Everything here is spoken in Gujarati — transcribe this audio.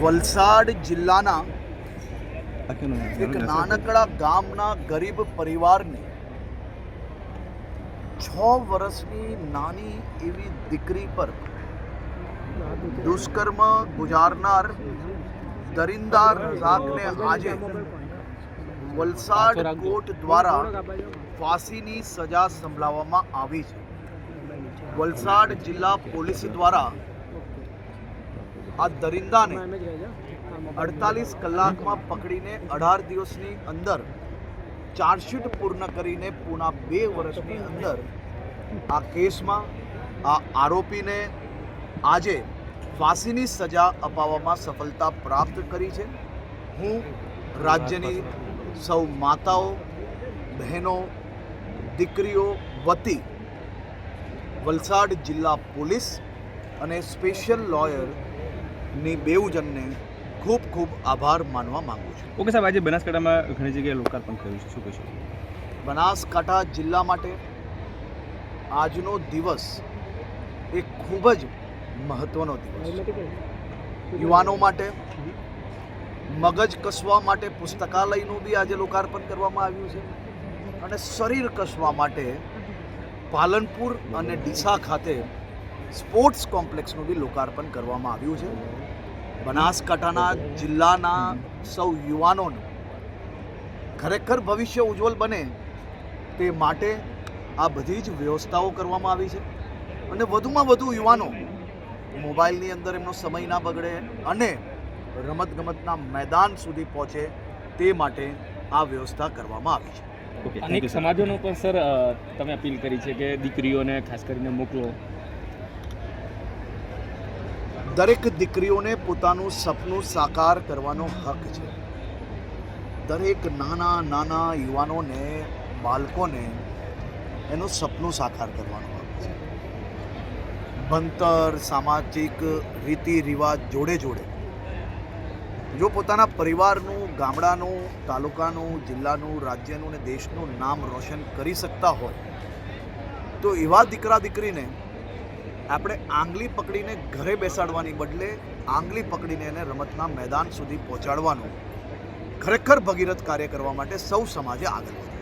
વલસાડ જિલ્લાના એક નાનકડા ગામના ગરીબ પરિવારને છ વર્ષની નાની એવી દીકરી પર દુષ્કર્મ ગુજારનાર દરિંદાર રાગને આજે વલસાડ કોર્ટ દ્વારા ફાંસીની સજા સંભળાવવામાં આવી છે. વલસાડ જિલ્લા પોલીસ દ્વારા આ દરિંદાને અડતાલીસ કલાકમાં પકડીને અઢાર દિવસની અંદર ચાર્જશીટ પૂર્ણ કરીને પૂના બે વર્ષની અંદર આ કેસમાં આ આરોપીને આજે ફાંસીની સજા અપાવવામાં સફળતા પ્રાપ્ત કરી છે. હું રાજ્યની સૌ માતાઓ બહેનો દીકરીઓ વતી વલસાડ જિલ્લા પોલીસ અને સ્પેશિયલ લોયરની બેઉજનને ખૂબ ખૂબ આભાર માનવા માંગુ છું. ઓકે સાહેબ આજે બનાસકાંઠામાં ઘણી જગ્યાએ લોકાર્પણ થયું છે. શું કહેશો બનાસકાંઠા જિલ્લા માટે આજનો દિવસ એ ખૂબ જ મહત્વનો દિવસ યુવાનો માટે મગજ કસવા માટે પુસ્તકાલયનું બી આજે લોકાર્પણ કરવામાં આવ્યું છે. અને શરીર કસવા માટે પાલનપુર અને ડીસા ખાતે સ્પોર્ટ્સ કોમ્પ્લેક્સનું બી લોકાર્પણ કરવામાં આવ્યું છે. બનાસકાંઠાના જિલ્લાના સૌ યુવાનોનું ખરેખર ભવિષ્ય ઉજ્જવલ બને તે માટે આ બધી જ વ્યવસ્થાઓ કરવામાં આવી છે. અને વધુમાં વધુ યુવાનો મોબાઈલની અંદર એમનો સમય ના બગડે અને રમતગમતના મેદાન સુધી પહોંચે તે માટે આ વ્યવસ્થા કરવામાં આવી છે. અનેક સમાજોનો પણ સર તમે અપીલ કરી છે કે દીકરીઓને ખાસ કરીને મોકલો. દરેક દીકરીઓને પોતાનું સપનું સાકાર કરવાનો હક છે. દરેક નાના નાના યુવાનોને, બાળકોને એનું સપનું સાકાર કરવાનો હક છે. ભણતર, સામાજિક રીતિ રિવાજ જોડે જોડે જો પોતાના પરિવારનું, ગામડાનું, તાલુકાનું, જિલ્લાનું, રાજ્યનું ને દેશનું નામ રોશન કરી શકતા હોય, તો એવા દીકરા દીકરીને આપણે આંગળી પકડીને ઘરે બેસાડવાની બદલે આંગળી પકડીને એને રમતના મેદાન સુધી પહોંચાડવાનું. ખરેખર ભગીરથ કાર્ય કરવા માટે સૌ સમાજે આગળ વધે